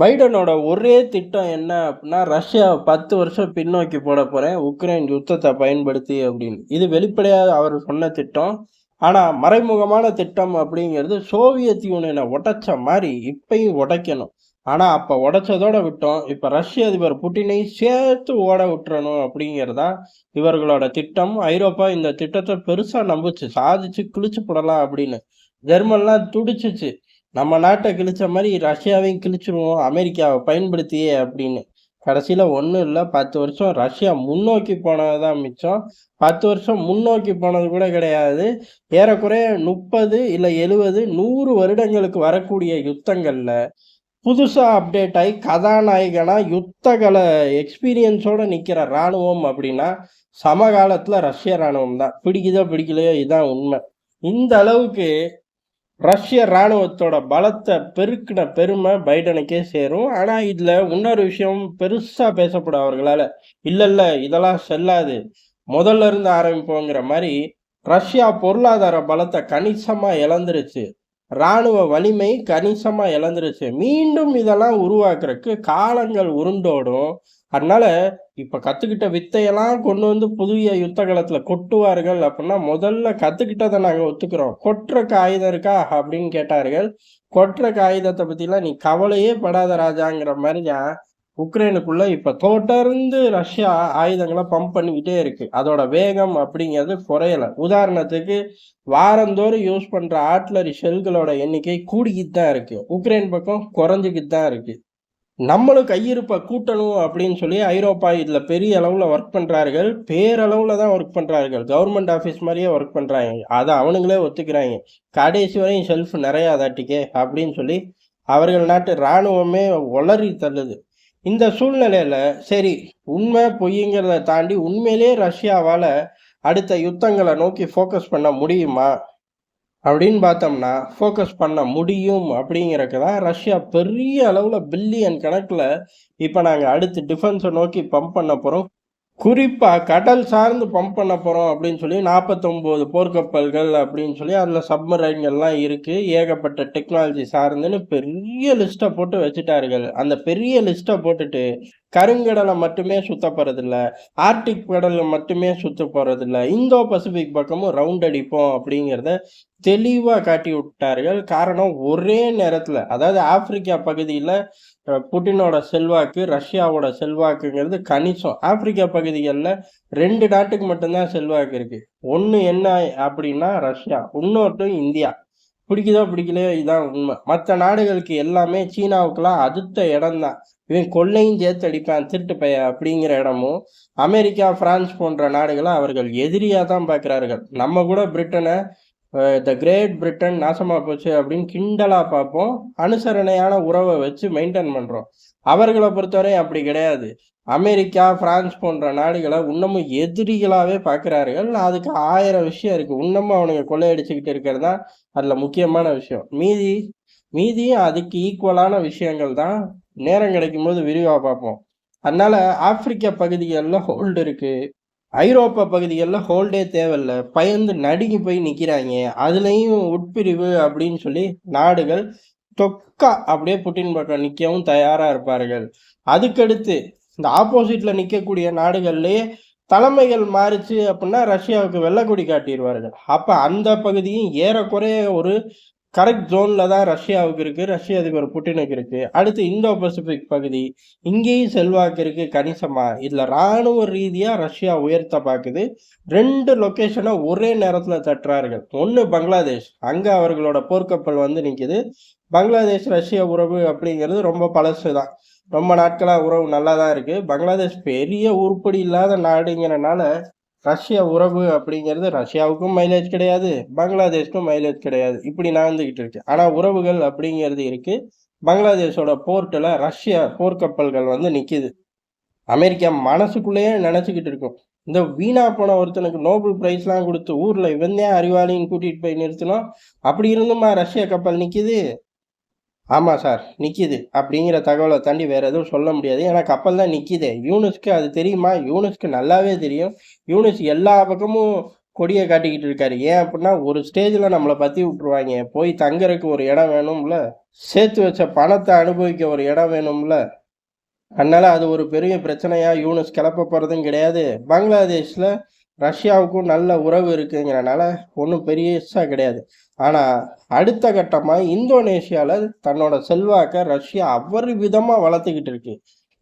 பைடனோட ஒரே திட்டம் என்ன அப்படின்னா ரஷ்யாவை பத்து வருஷம் பின்னோக்கி போட போகிறேன் உக்ரைன் யுத்தத்தை பயன்படுத்தி அப்படின்னு. இது வெளிப்படையாக அவர் சொன்ன திட்டம். ஆனால் மறைமுகமான திட்டம் அப்படிங்கிறது சோவியத் யூனியனை உடைச்ச மாதிரி இப்பயும் உடைக்கணும். ஆனால் அப்போ உடைச்சதோட விட்டோம். இப்போ ரஷ்ய அதிபர் புட்டினை சேர்த்து ஓட விட்டுறணும் அப்படிங்கிறதா இவர்களோட திட்டம். ஐரோப்பா இந்த திட்டத்தை பெருசாக நம்புச்சு. சாதிச்சு கிழிச்சு போடலாம் அப்படின்னு. ஜெர்மன்லாம் துடிச்சிச்சு. நம்ம நாட்டை கிழிச்ச மாதிரி ரஷ்யாவையும் கிழிச்சிருவோம் அமெரிக்காவை பயன்படுத்தியே அப்படின்னு. கடைசியில் ஒன்றும் இல்லை பத்து வருஷம் ரஷ்யா முன்னோக்கி போனது தான் மிச்சம். பத்து வருஷம் முன்னோக்கி போனது கூட கிடையாது. ஏறக்குறைய முப்பது இல்லை எழுபது நூறு வருடங்களுக்கு வரக்கூடிய யுத்தங்களில் புதுசாக அப்டேட் ஆகி கதாநாயகனா யுத்தகலை எக்ஸ்பீரியன்ஸோட நிற்கிற இராணுவம் அப்படின்னா சமகாலத்தில் ரஷ்ய இராணுவம் தான். பிடிக்குதோ பிடிக்கலையோ இதுதான் உண்மை. இந்த அளவுக்கு ரஷ்ய இராணுவத்தோட பலத்தை பெருக்கின பெருமை பைடனுக்கே சேரும். ஆனால் இதில் இன்னொரு விஷயம் பெருசாக பேசப்படும் அவர்களால். இல்லை இல்லை இதெல்லாம் செல்லாது. முதல்ல இருந்து ஆரம்பிப்போங்கிற மாதிரி ரஷ்யா பொருளாதார பலத்தை கணிசமாக இழந்துருச்சு. இராணுவ வலிமை கணிசமாக இழந்துருச்சு. மீண்டும் இதெல்லாம் உருவாக்குறதுக்கு காலங்கள் உருண்டோடும் அதனால இப்போ கற்றுக்கிட்ட வித்தையெல்லாம் கொண்டு வந்து புதிய யுத்த காலத்தில் கொட்டுவார்கள் அப்படின்னா முதல்ல கற்றுக்கிட்டதை நாங்கள் ஒத்துக்கிறோம். கொட்டுற காகிதம் இருக்கா அப்படின்னு கேட்டார்கள். கொட்டுற காகிதத்தை பற்றிலாம் நீ கவலையே படாத ராஜாங்கிற மாதிரி தான் உக்ரைனுக்குள்ள இப்போ தொடர்ந்து ரஷ்யா ஆயுதங்களை பம்ப் பண்ணிக்கிட்டே இருக்கு. அதோட வேகம் அப்படிங்கிறது குறையலை. உதாரணத்துக்கு வாரந்தோறும் யூஸ் பண்ணுற ஆர்ட்லரி ஷெல்களோட எண்ணிக்கை கூடிக்கிட்டு தான் இருக்கு. உக்ரைன் பக்கம் குறைஞ்சிக்கிட்டு தான் இருக்கு. நம்மளும் கையிருப்பை கூட்டணும் அப்படின்னு சொல்லி ஐரோப்பா இதில் பெரிய அளவில் ஒர்க் பண்ணுறார்கள் பேரளவில் தான் ஒர்க் பண்ணுறார்கள் கவர்மெண்ட் ஆஃபீஸ் மாதிரியே ஒர்க் பண்ணுறாங்க அதை அவனுங்களே ஒத்துக்கிறாங்க. கடைசி வரையும் ஷெல்ஃப் நிறையா தாட்டிக்கே அப்படின்னு சொல்லி அவர்கள் நாட்டு இராணுவமே உளறி தள்ளுது. இந்த சூழ்நிலையில் சரி உண்மை பொய்ங்கிறத தாண்டி உண்மையிலே ரஷ்யாவால் அடுத்த யுத்தங்களை நோக்கி ஃபோக்கஸ் பண்ண முடியுமா? அப்படின்னு பார்த்தோம்னா ஃபோக்கஸ் பண்ண முடியும் அப்படிங்கிறக்கு தான் ரஷ்யா பெரிய அளவில் பில்லியன் கணக்கில் இப்போ நாங்கள் அடுத்து டிஃபென்ஸை நோக்கி பம்ப் பண்ண போகிறோம் குறிப்பாக கடல் சார்ந்து பம்ப் பண்ண போகிறோம் அப்படின்னு சொல்லி நாற்பத்தொம்போது போர்க்கப்பல்கள் அப்படின்னு சொல்லி அதில் சப்மரைன்கள்லாம் இருக்குது ஏகப்பட்ட டெக்னாலஜி சார்ந்துன்னு பெரிய லிஸ்ட்டை போட்டு வச்சுட்டார்கள். அந்த பெரிய லிஸ்ட்டை போட்டுட்டு கருங்கடலை மட்டுமே சுத்த போகிறதில்ல ஆர்டிக் கடலில் மட்டுமே சுத்த போகிறதில்ல இந்தோ பசிபிக் பக்கமும் ரவுண்ட் அடிப்போம் அப்படிங்கிறத தெளிவாக காட்டி விட்டார்கள் காரணம் ஒரே நேரத்தில் அதாவது ஆப்பிரிக்கா பகுதியில் புட்டினோட செல்வாக்கு ரஷ்யாவோட செல்வாக்குங்கிறது கணிசம். ஆப்பிரிக்கா பகுதிகளில் ரெண்டு நாட்டுக்கு மட்டும்தான் செல்வாக்கு இருக்கு. ஒன்று என்ன அப்படின்னா ரஷ்யா இன்னொரு இந்தியா. பிடிக்குதோ பிடிக்கலையோ இதுதான் உண்மை. மற்ற நாடுகளுக்கு எல்லாமே சீனாவுக்கெல்லாம் அடுத்த இடம் தான் இவன் கொள்ளையும் சேர்த்து அடிப்பான் திருட்டு பைய அப்படிங்கிற இடமும் அமெரிக்கா பிரான்ஸ் போன்ற நாடுகளை அவர்கள் எதிரியாக தான் பார்க்குறார்கள். நம்ம கூட பிரிட்டனை த கிரேட் பிரிட்டன் நாசமாக போச்சு அப்படின்னு கிண்டலாக பார்ப்போம். அனுசரணையான உறவை வச்சு மெயின்டைன் பண்ணுறோம் அவர்களை பொறுத்தவரை அப்படி கிடையாது. அமெரிக்கா பிரான்ஸ் போன்ற நாடுகளை இன்னமும் எதிரிகளாகவே பார்க்குறார்கள். அதுக்கு ஆயிரம் விஷயம் இருக்குது இன்னமும் அவனுங்க கொள்ளையடிச்சுக்கிட்டு இருக்கிறது தான் அதில் முக்கியமான விஷயம். மீதி மீதியும் அதுக்கு ஈக்குவலான விஷயங்கள் தான் நேரம் கிடைக்கும் போது விரிவாக பார்ப்போம். அதனால் ஆப்பிரிக்கா பகுதிகளில் ஹோல்டு இருக்குது ஐரோப்பா பகுதிகளில் ஹோல்டே தேவையில்ல. பயந்து நடுங்கி போய் நிற்கிறாங்க அதுலேயும் உட்பிரிவு அப்படின்னு சொல்லி நாடுகள் தொக்கா அப்படியே புட்டின் பக்கம் நிற்கவும் தயாராக இருப்பார்கள். அதுக்கடுத்து இந்த ஆப்போசிட்டில் நிற்கக்கூடிய நாடுகள்லேயே தலைமைகள் மாறிச்சு அப்படின்னா ரஷ்யாவுக்கு வெள்ளக்கொடி காட்டிடுவார்கள். அப்போ அந்த பகுதியும் ஏறக்குறைய ஒரு கரெக்ட் ஜோனில் தான் ரஷ்யாவுக்கு இருக்குது ரஷ்ய அதிபர் புட்டினுக்கு இருக்குது அடுத்து இந்தோ பசிபிக் பகுதி இங்கேயும் செல்வாக்கு இருக்குது கணிசமாக இதில் இராணுவ ரீதியாக ரஷ்யா உயர்த்த பார்க்குது. ரெண்டு லொக்கேஷனை ஒரே நேரத்தில் தட்டுறார்கள். ஒன்று பங்களாதேஷ். அங்கே அவர்களோட போர்க்கப்பல் வந்து நிற்கிது பங்களாதேஷ் ரஷ்ய உறவு அப்படிங்கிறது ரொம்ப பழசு தான் ரொம்ப நாட்களாக உறவு நல்லா தான் இருக்குது பங்களாதேஷ் பெரிய உருப்படி இல்லாத நாடுங்கிறனால ரஷ்ய உறவு அப்படிங்கிறது ரஷ்யாவுக்கும் மைலேஜ் கிடையாது பங்களாதேஷ்க்கும் மைலேஜ் கிடையாது. இப்படி நடந்துக்கிட்டு இருக்கு. ஆனால் உறவுகள் அப்படிங்கிறது இருக்கு. பங்களாதேஷோட போர்ட்டில் ரஷ்ய போர்க்கப்பல்கள் வந்து நிற்கிது அமெரிக்கா மனசுக்குள்ளேயே நினச்சிக்கிட்டு இருக்கும். இந்த வீணா போன ஒருத்தனுக்கு நோபல் ப்ரைஸ்லாம் கொடுத்து ஊரில் இவன் தான் அறிவாளின்னு கூட்டிகிட்டு போய் நிறுத்தினோம். அப்படி இருந்துமா ரஷ்ய கப்பல் நிற்கிது ஆமாம் சார் நிற்கிது அப்படிங்கிற தகவலை தாண்டி வேறு எதுவும் சொல்ல முடியாது. ஏன்னா கப்பல் தான் நிற்கிது யூனிஸ்க்கு அது தெரியுமா? யூனிஸ்க்கு நல்லாவே தெரியும். யூனிஸ் எல்லா பக்கமும் கொடியை காட்டிக்கிட்டு இருக்காரு. ஏன் அப்படின்னா ஒரு ஸ்டேஜில் நம்மளை பற்றி விட்ருவாங்க போய் தங்குறதுக்கு ஒரு இடம் வேணும்ல. சேர்த்து வச்ச பணத்தை அனுபவிக்க ஒரு இடம் வேணும்ல. அதனால் அது ஒரு பெரிய பிரச்சனையாக யூனிஸ் கிளப்ப போகிறதும் கிடையாது. பங்களாதேஷில் ரஷ்யாவுக்கும் நல்ல உறவு இருக்குங்கிறனால ஒன்றும் பெரியசா கிடையாது. ஆனால் அடுத்த கட்டமாக இந்தோனேஷியாவில் தன்னோட செல்வாக்கை ரஷ்யா அவ்வறு விதமாக வளர்த்துக்கிட்டு இருக்கு.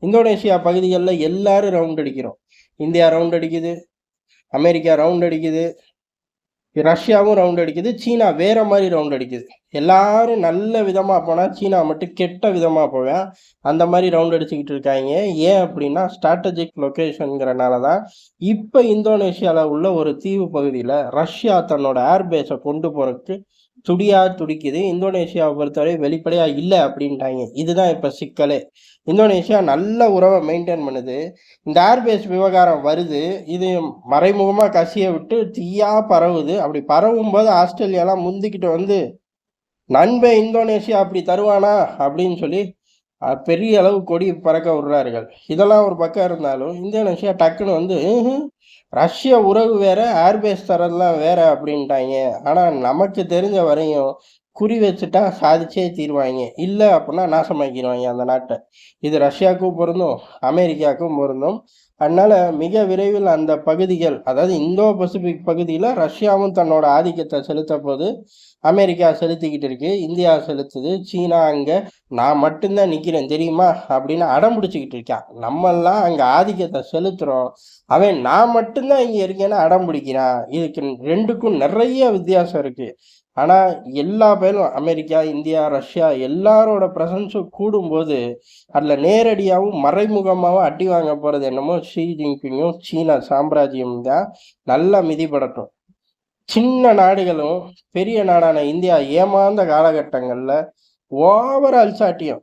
இந்தோனேஷியா பகுதிகளில் எல்லாரும் ரவுண்ட் அடிக்கிறோம். இந்தியா ரவுண்ட் அடிக்குது. அமெரிக்கா ரவுண்ட் அடிக்குது. ரஷ்யாவும் ரவுண்ட் அடிக்குது சீனா வேற மாதிரி ரவுண்ட் அடிக்குது. எல்லாரும் நல்ல விதமாக போனால் சீனா மட்டும் கெட்ட விதமாக போவேன். அந்த மாதிரி ரவுண்ட் அடிச்சுக்கிட்டு இருக்காங்க. ஏன் அப்படின்னா ஸ்ட்ராட்டஜிக் லொக்கேஷனுங்கிறனால தான் இப்போ இந்தோனேஷியாவில் உள்ள ஒரு தீவு பகுதியில் ரஷ்யா தன்னோட ஏர்பேஸை கொண்டு போகிறதுக்கு துடியா துடிக்குது. இந்தோனேஷியாவை பொறுத்தவரை வெளிப்படையாக இல்லை அப்படின்ட்டாங்க. இதுதான் இப்போ சிக்கலே. இந்தோனேஷியா நல்ல உறவை மெயின்டைன் பண்ணுது. இந்த ஏர்பேஸ் விவகாரம் வருது. இது மறைமுகமாக கசிய விட்டு தீயா பரவுது. அப்படி பரவும் போது ஆஸ்திரேலியாலாம் முந்திக்கிட்டு வந்து நண்பே இந்தோனேஷியா அப்படி தருவானா? அப்படின்னு சொல்லி பெரிய அளவு கொடி பறக்க விடுறார்கள். இதெல்லாம் ஒரு பக்கம் இருந்தாலும் இந்தோனேஷியா டக்குன்னு வந்து ரஷ்ய உறவு வேற ஏர்பேஸ் தரதெல்லாம் வேற அப்படின்ட்டாங்க. ஆனால் நமக்கு தெரிஞ்ச வரையும் குறி வச்சுட்டா சாதிச்சே தீருவாங்க. இல்லை அப்படின்னா நாசமாக்கிடுவாங்க அந்த நாட்டை. இது ரஷ்யாவுக்கும் பொருந்தும் அமெரிக்காவுக்கும் பொருந்தும். அதனால மிக விரைவில் அந்த பகுதிகள் அதாவது இந்தோ பசிபிக் பகுதியில் ரஷ்யாவும் தன்னோட ஆதிக்கத்தை செலுத்த போது அமெரிக்கா செலுத்திக்கிட்டு இருக்கு இந்தியா செலுத்துது சீனா அங்கே நான் மட்டும்தான் நிற்கிறேன் தெரியுமா? அப்படின்னு அடம் பிடிச்சிக்கிட்டு இருக்கான் நம்மெல்லாம் அங்கே ஆதிக்கத்தை செலுத்துகிறோம் அவன் நான் மட்டும்தான் இங்கே இருக்கேன்னு அடம் பிடிக்கிறான் இதுக்கு ரெண்டுக்கும் நிறைய வித்தியாசம் இருக்குது ஆனால் எல்லா பேரும் அமெரிக்கா இந்தியா ரஷ்யா எல்லாரோட ப்ரெசன்ஸும் கூடும்போது அதில் நேரடியாகவும் மறைமுகமாகவும் அடி வாங்க போகிறது என்னமோ ஷீ ஜின்பிங்கும் சீனா சாம்ராஜ்யம் தான் நல்லா மிதிப்படட்டும் சின்ன நாடுகளும் பெரிய நாடான இந்தியா ஏமாந்த காலகட்டங்களில் ஓவர் அல்சாட்டியம்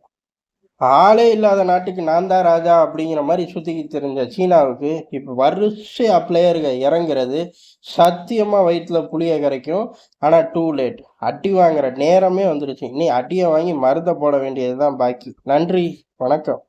ஆளே இல்லாத நாட்டுக்கு நான் தான் ராஜா அப்படிங்கிற மாதிரி சுற்றி தெரிஞ்ச சீனாவுக்கு இப்போ வரிசையா பிளேயர்கள் இறங்குறது சத்தியமாக வயிற்றில் புளிய கரைக்கும். ஆனால் டூ லேட் அடி வாங்குற நேரமே வந்துடுச்சு இனி அடியை வாங்கி மருந்தை போட வேண்டியது தான் பாக்கி. நன்றி. வணக்கம்.